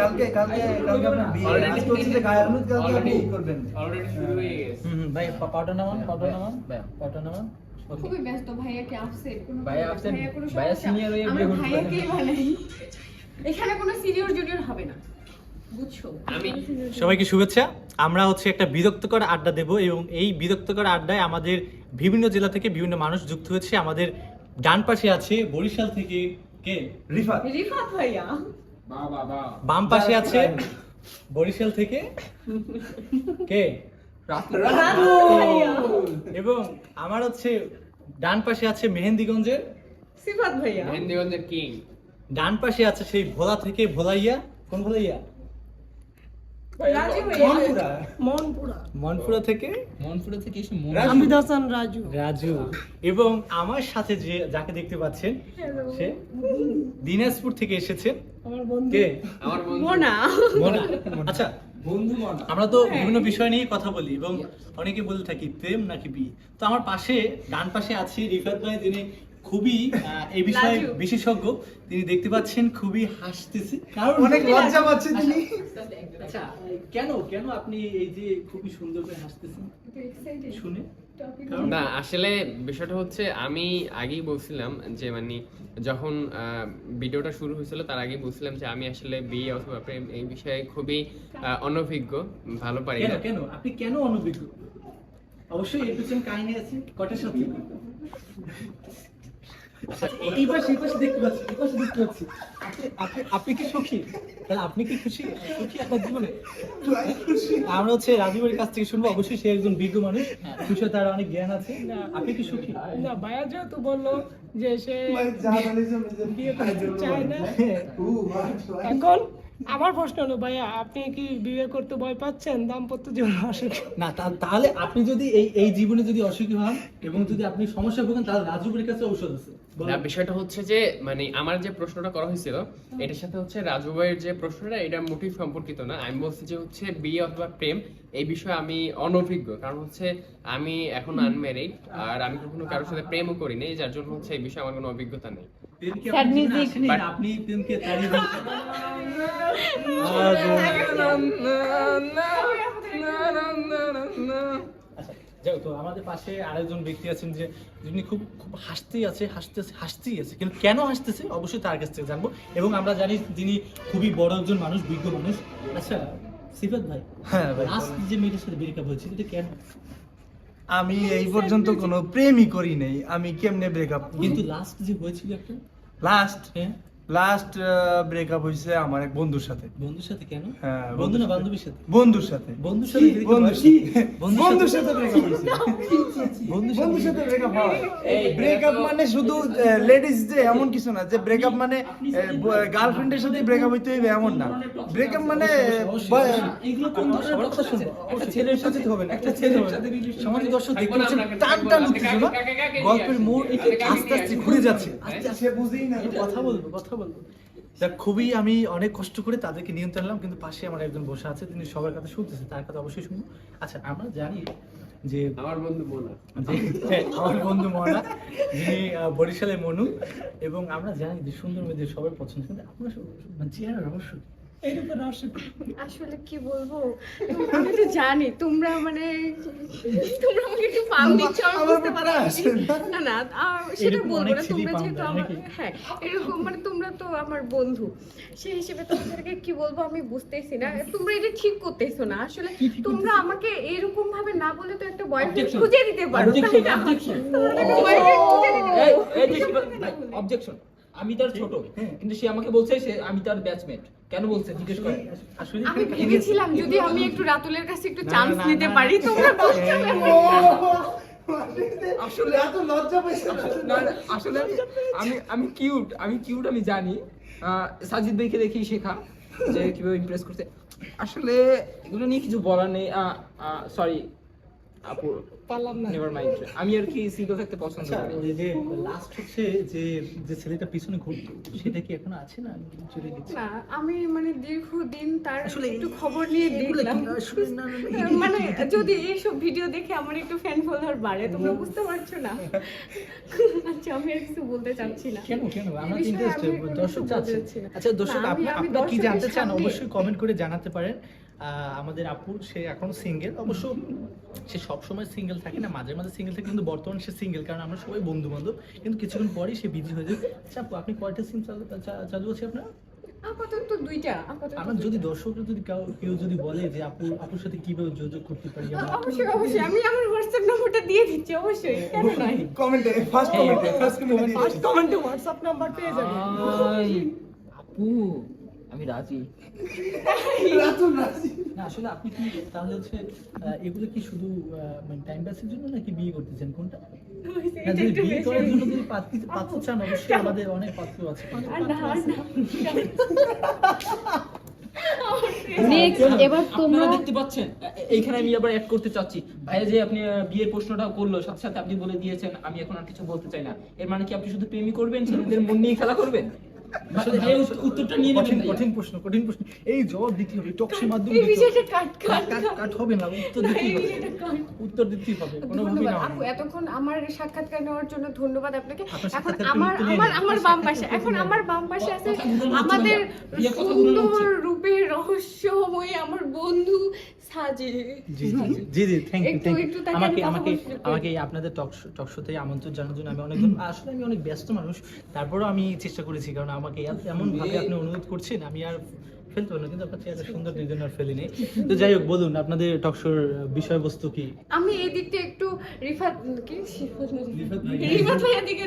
কালকে কালকে কালকে আপনার বিয়ে আজকে হচ্ছে যে গায়ে হলুদ কালকে আপনি কি করবেন। অলরেডি শুরু হয়ে গেছে। হুম ভাই পাউডার নামান পাউডার নামান পাউডার নামান খুবই ব্যস্ত ভাইয়াকে আপসেট কোনো ভাইয়া ভাইয়া senior হয়ে বিয়ে এখানে কোনো সিনিয়র জুনিয়র হবে না। সবাইকে শুভেচ্ছা। আমরা হচ্ছে একটা বিরক্তকর আড্ডা দেব এবং এই বিরক্তকর আড্ডায় আমাদের বিভিন্ন জেলা থেকে বিভিন্ন মানুষ যুক্ত হয়েছে আমাদের ডান পাশে আছে বরিশাল থেকে কে? রিফাত। রিফাত ভাইয়া। বাম পাশে আছে বরিশাল থেকে কে? এবং আমার হচ্ছে ডান পাশে আছে মেহেন্দিগঞ্জের সিফাত ভাইয়া। মেহেন্দিগঞ্জের কিং। ডান পাশে আছে সেই ভোলা থেকে ভোলাইয়া। কোন ভোলাইয়া? মনপুরা মনপুরা থেকে? মনপুরা থেকে এসে হাসান রাজু রাজু এবং আমার সাথে যে যাকে দেখতে পাচ্ছেন সে দিনাজপুর থেকে এসেছে। কে? আমার বন্ধু। মোনা। মোনা। আচ্ছা আমরা তো বিভিন্ন বিষয় নিয়ে কথা বলি এবং অনেকে বলে থাকি প্রেম নাকি বিয়ে? তো আমার পাশে ডান পাশে আছে রিফাত ভাই যিনি খুবই এই বিষয়ে বিশেষজ্ঞ তিনি দেখতে পাচ্ছেন খুবই হাসতেছে। কারণ অনেক লজ্জা পাচ্ছে তিনি। আচ্ছা কেন কেন আপনি এই যে খুবই সুন্দর করে হাসতেছেন? শুনে। না আসলে বিষয়টা হচ্ছে আমি আগেই বলছিলাম যে মানে যখন আহ, ভিডিওটা শুরু হয়েছিল তার আগেই বলছিলাম যে আমি আসলে বিয়ে অথবা প্রেম এই বিষয়ে খুবই অনভিজ্ঞ ভালো পারি কেন না। কেন? আপনি কেন অনভিজ্ঞ? অবশ্যই এর পিছনে কাহিনী আছে কটার সাথে? এই পাশে এই পাশে দেখতে পাচ্ছি এই পাশে দেখতে পাচ্ছি। আপনি- আপনি আপনি কি সুখী? তাহলে আপনি কি খুশি? সুখী আপনার জীবনে? আমরা হচ্ছে রাজীবের কাছ থেকে শুনব অবশ্যই সে একজন বিজ্ঞ মানুষ বিষয়ে তার অনেক জ্ঞান আছে। আপনি কি সুখী? না ভাইয়া যেহেতু বলল যে সে। বিয়ে করতে চায় না। ভাই, ভাই। এখন আমার প্রশ্ন হলো ভাইয়া আপনি কি বিয়ে করতে ভয় পাচ্ছেন? দাম্পত্য জীবনে অসুখী? না তাহলে আপনি যদি এই এই জীবনে যদি অসুখী হন এবং যদি আপনি সমস্যা ভোগেন তাহলে রাজুবের কাছে ঔষধ আছে। না বিষয়টা হচ্ছে যে মানে আমার যে প্রশ্নটা করা হয়েছিল এটার সাথে হচ্ছে রাজু ভাইয়ের যে প্রশ্নটা এটা মোটেই সম্পর্কিত না। আমি বলছি যে হচ্ছে বিয়ে অথবা প্রেম এই বিষয়ে আমি অনভিজ্ঞ। কারণ হচ্ছে আমি এখন আনম্যারিড আর আমি কখনো কারোর সাথে প্রেমও করিনি যার জন্য হচ্ছে এই বিষয়ে আমার কোনো অভিজ্ঞতা নেই। আপনি আচ্ছা যাই তো আমাদের পাশে আরেকজন ব্যক্তি আছেন যে যিনি খুব খুব হাসতেই আছে হাসতে হাসতেই আছে কিন্তু কেন হাসতেছে অবশ্যই তার কাছ থেকে জানব। এবং আমরা জানি তিনি খুবই বড় একজন মানুষ বিজ্ঞ মানুষ। আচ্ছা সিফাত ভাই। হ্যাঁ ভাই। আজ যে মেয়েটার সাথে ব্রেকআপ হয়েছে এটা কেন? আমি এই পর্যন্ত কোনো প্রেমই করি নাই। আমি কেমনে ব্রেকআপ কিন্তু লাস্ট যে হয়েছিল একটা? লাস্ট হ্যাঁ। লাস্ট ব্রেকআপ হয়েছে আমার এক বন্ধুর সাথে। বন্ধুর সাথে কেন? হ্যাঁ, বন্ধু না বান্ধবীর সাথে? বন্ধুর সাথে। বন্ধুর সাথে বন্ধুর সাথে। বন্ধুর সাথে- ব্রেকআপ হয়েছে। বন্ধুর সাথে ব্রেকআপ হয় ব্রেকআপ মানে শুধু লেডিস যে এমন কিছু না যে ব্রেকআপ মানে গার্লফ্রেন্ডের সাথে ব্রেকআপ হইতে হইবে এমন না। ব্রেকআপ মানে এইগুলো কোন সবার কথা শুনব একটা ছেলের সাথে হবে না। একটা ছেলের সাথে সমাজের দর্শক দেখতে পাচ্ছেন টান টান উঠতেছিল গল্পের মোড় আস্তে আস্তে ঘুরে যাচ্ছে। আস্তে আস্তে সে বুঝেই না। কথা বলব কথা বলব? যা খুবই আমি অনেক কষ্ট করে তাদেরকে নিয়ন্ত্রণ আনলাম কিন্তু পাশে আমার একজন বসে আছে তিনি সবার কথা শুনতেছে তার কথা অবশ্যই শুনব। আচ্ছা আমরা জানি যে আমার বন্ধু মোনা। হ্যাঁ, আমার বন্ধু মনা যিনি বরিশালে মনু এবং আমরা জানি যে সুন্দর মেয়েদের সবার পছন্দ কিন্তু আপনার মানে চেহারা রহস্য আসলে কি বলব? আমি তো জানি তোমরা মানে তোমরা আমাকে একটু পাম দিচ্ছ আমি বুঝতে পারছি না। না না সেটা বলব না তোমরা যেহেতু আমার হ্যাঁ এরকম মানে তোমরা তো আমার বন্ধু। সেই হিসেবে তোমাদেরকে কি বলব আমি বুঝতেছি না। তোমরা এটা ঠিক করতেছো না। আসলে তোমরা আমাকে এরকম ভাবে না বলে তো একটা বয়ফ্রেন্ড খুঁজে দিতে পারো। তাই Objection, না? objection. তোমরা একটা boyfriend খুঁজে দিতে পারো। অবজেকশন আমি তার ছোট। কিন্তু সে আমাকে বলছে সে আমি তার ব্যাচমেট কেন বলছে? জিজ্ঞেস করে। আসলে আমি ভেবেছিলাম যদি আমি একটু রাতুলের কাছে একটু চান্স নিতে পারি। তোমরা পারবে। আসলে এত লজ্জা পাইছে না, না, আসলে আমি আমি কিউট আমি কিউট আমি জানি। আহ, সাজিদ ভাইকে দেখেই শেখা যে কীভাবে ইমপ্রেস করতে। আসলে এগুলো নিয়ে কিছু বলার নেই। সরি আপু পারলাম না। নেভার মাইন্ড আমি আর কি সিঙ্গেল থাকতে পছন্দ আচ্ছা করি? ওই যে লাস্ট হচ্ছে যে যে ছেলেটা পিছনে ঘুরতো সেটা কি এখনও আছে না? আমি চলে গেছি। না আমি মানে দীর্ঘদিন তার একটু খবর নিয়ে দেখলাম। মানে যদি এইসব ভিডিও দেখে আমার একটু ফ্যান ফলোয়ার বাড়ে তোমরা বুঝতে পারছ না। আচ্ছা আমি আর কিছু বলতে চাচ্ছি না। কেন কেন? আমরা কোনো দর্শক চাচ্ছে। আচ্ছা দর্শক আপনি কি জানতে চান? অবশ্যই কমেন্ট করে জানাতে পারেন। আমাদের আপু সে এখন সিঙ্গেল অবশ্য সে সবসময় সিঙ্গেল থাকে না মাঝে মাঝে সিঙ্গেল থাকে কিন্তু বর্তমানে সে সিঙ্গেল কারণ আমরা সবাই বন্ধু বান্ধব কিন্তু কিছুক্ষণ পরেই সে বিজি হয়ে যায়। আচ্ছা আপু আপনি কয়টা সিম চালু চালু আছে আপনার? আপাতত দুইটা আমার যদি দর্শকরা যদি কাউ- কেউ যদি বলে যে আপু আপুর সাথে কীভাবে যোগাযোগ করতে পারি অবশ্যই অবশ্যই আমি আমার হোয়াটসঅ্যাপ নম্বরটা দিয়ে দিচ্ছি অবশ্যই কেন নয়? কমেন্টে ফার্স্ট কমেন্টে ফার্স্ট কমেন্টে ফার্স্ট কমেন্টে হোয়াটসঅ্যাপ নাম্বার পেয়ে যাবে। আপু আমি রাজি। না আসলে আপনি কি তাহলে হচ্ছে এগুলো কি শুধু মানে টাইম পাসের জন্য নাকি বিয়ে করতে চান কোনটা যদি বিয়ে করার জন্য যদি পাত্র চান অবশ্যই আমাদের অনেক পাত্র আছে। আর না আর না নেক্সট এবার তোমরা দেখতে পাচ্ছেন এ- এ- এইখানে আমি আবার অ্যাড করতে চাচ্ছি। ভাইয়া যে আপনি বিয়ের প্রশ্নটা করল সাথে সাথে আপনি বলে দিয়েছেন আমি এখন আর কিছু বলতে চাই না। এর মানে কি আপনি শুধু প্রেমই করবেন ছেলেদের মন নিয়ে খেলা করবেন? উত্তরটা নিয়ে নেবেন কঠিন প্রশ্ন কঠিন প্রশ্ন। এই জবাব দিতে হবে টকশির মাধ্যমে এই দিতে হবে। বিষয়টা কাট কাট কাট কাট হবে না উত্তর না, হবে। উত্তর দিতেই হবে কোনো ভাবেই না আপু এতক্ষণ আমার সাক্ষাৎকার নেওয়ার জন্য ধন্যবাদ আপনাকে। এখন আমার আমার আমার বাম পাশে এখন আমার বাম পাশে আছে কথা ঘুরানো হচ্ছে আমাদের না। বিয়ের কথা ঘুরানো হচ্ছে। সুন্দর রূপের রহস্যময় আমার বন্ধু সাজে। জি জি জি জি থ্যাংক ইউ থ্যাংক ইউ আমাকে আমাকে আমাকে আপনাদের টক টক শোতে আমন্ত্রণ জানানোর জন্য আমি অনেক আসলে আমি অনেক ব্যস্ত মানুষ তারপরেও আমি চেষ্টা করেছি কারণ আমাকে এত- এমন ভাবে আপনি অনুরোধ করছেন আমি আর ফেলতে কিন্তু আপনার চেহারা সুন্দর জন্য আর ফেলিনি। তো যাই হোক বলুন আপনাদের টক শোর বিষয়বস্তু কি? আমি এই দিকটা একটু রিফাত কি? রিফাত ভাইয়া দিকে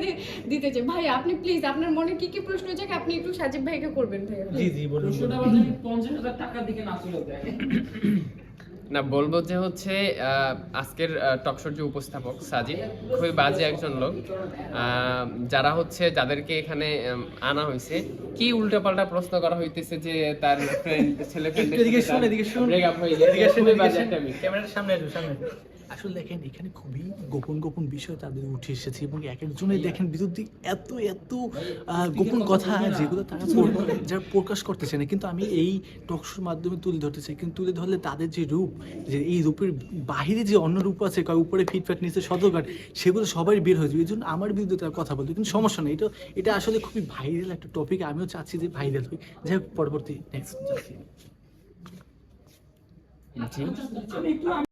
দিতে চাই। ভাই আপনি প্লিজ আপনার মনে কি কি প্রশ্ন জাগে? আপনি একটু সাজিব ভাইকে করবেন ভাইয়া। জি জি বলুন প্রশ্নটা বলুন। বাজারে পঞ্চাশ হাজার টাকার দিকে না চলে যায় না বলব যে হচ্ছে আহ, আজকের টকশোর যে উপস্থাপক সাজিদ খুবই বাজে একজন লোক আহ, যারা হচ্ছে যাদেরকে এখানে আনা হয়েছে কি উল্টাপাল্টা প্রশ্ন করা হইতেছে যে তার ফ্রেন্ড ছেলে ফ্রেন্ড এদিকে শুন এদিকে শুন ব্রেকআপ হয়ে এদিকে শুন, এদিকে শুন। ক্যামেরার সামনে আসুন সামনে। আসলে দেখেন এখানে খুবই গোপন গোপন বিষয় তাদের উঠে এসেছে এবং এক একজনের দেখেন বিরুদ্ধে এত এত গোপন কথা যেগুলো তারা যারা প্রকাশ করতেছে না। কিন্তু আমি এই টকশোর মাধ্যমে তুলে ধরতে চাই। কিন্তু তুলে ধরলে তাদের যে রূপ যে এই রূপের বাহিরে যে অন্য রূপ আছে কার উপরে ফিটফাট নিচে সদরঘাট সেগুলো সবাই বের হয়ে যাবে এই জন্য আমার বিরুদ্ধে তারা কথা বলতে কিন্তু সমস্যা নেই। এটা এটা আসলে খুবই ভাইরাল একটা টপিক আমিও চাচ্ছি যে ভাইরাল হই যাই হোক পরবর্তী নেক্সট